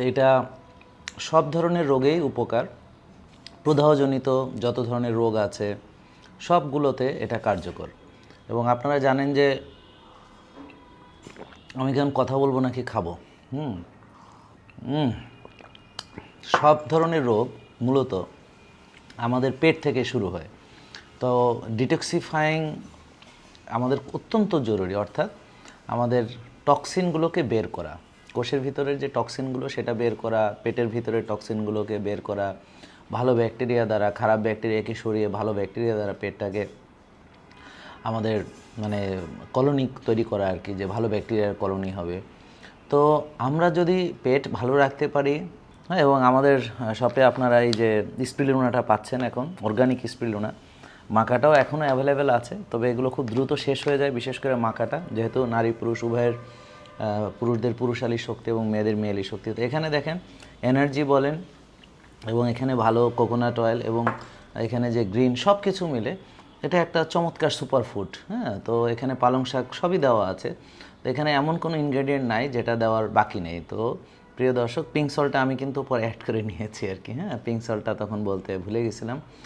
তো এটা সব ধরনের রোগেই উপকার। প্রদাহজনিত যত ধরনের রোগ আছে, সবগুলোতে এটা কার্যকর। এবং আপনারা জানেন যে আমি কেমন কথা বলব নাকি খাব? হুম হুম। সব ধরনের রোগ মূলত আমাদের পেট থেকে শুরু হয়। তো ডিটক্সিফাইং আমাদের অত্যন্ত জরুরি, অর্থাৎ আমাদের টক্সিনগুলোকে বের করা। কোষের ভিতরের যে টক্সিনগুলো, সেটা বের করা, পেটের ভিতরের টক্সিনগুলোকে বের করা, ভালো ব্যাকটেরিয়া দ্বারা, খারাপ ব্যাকটেরিয়াকে সরিয়ে ভালো ব্যাকটেরিয়া দ্বারা পেটটাকে আমাদের মানে কলোনি তৈরি করা আর কি, যে ভালো ব্যাকটেরিয়ার কলোনি হবে। তো আমরা যদি পেট ভালো রাখতে পারি হ্যাঁ এবং আমাদের শপে আপনারা এই যে স্পিলুনাটা পাচ্ছেন এখন, অর্গানিক স্পিলুনা, মাকাটাও এখনও অ্যাভেলেবেল আছে, তবে এগুলো খুব দ্রুত শেষ হয়ে যায়, বিশেষ করে মাকাটা, যেহেতু নারী পুরুষ উভয়ের পুরুষদের পুরুষালী শক্তি এবং মেয়েদের মেয়েলি শক্তি। তো এখানে দেখেন এনার্জি বলেন এবং এখানে ভালো কোকোনাট অয়েল এবং এখানে যে গ্রিন সব কিছু মিলে এটা একটা চমৎকার সুপারফুড হ্যাঁ? তো এখানে পালং শাক সবই দেওয়া আছে। তো এখানে এমন কোনো ইনগ্রেডিয়েন্ট নাই যেটা দেওয়ার বাকি নেই। তো প্রিয় দর্শক পিঙ্ক সল্টটা আমি কিন্তু পরে অ্যাড করে নিয়েছি আর কি হ্যাঁ? পিঙ্ক সল্টটা তখন বলতে ভুলে গেছিলাম।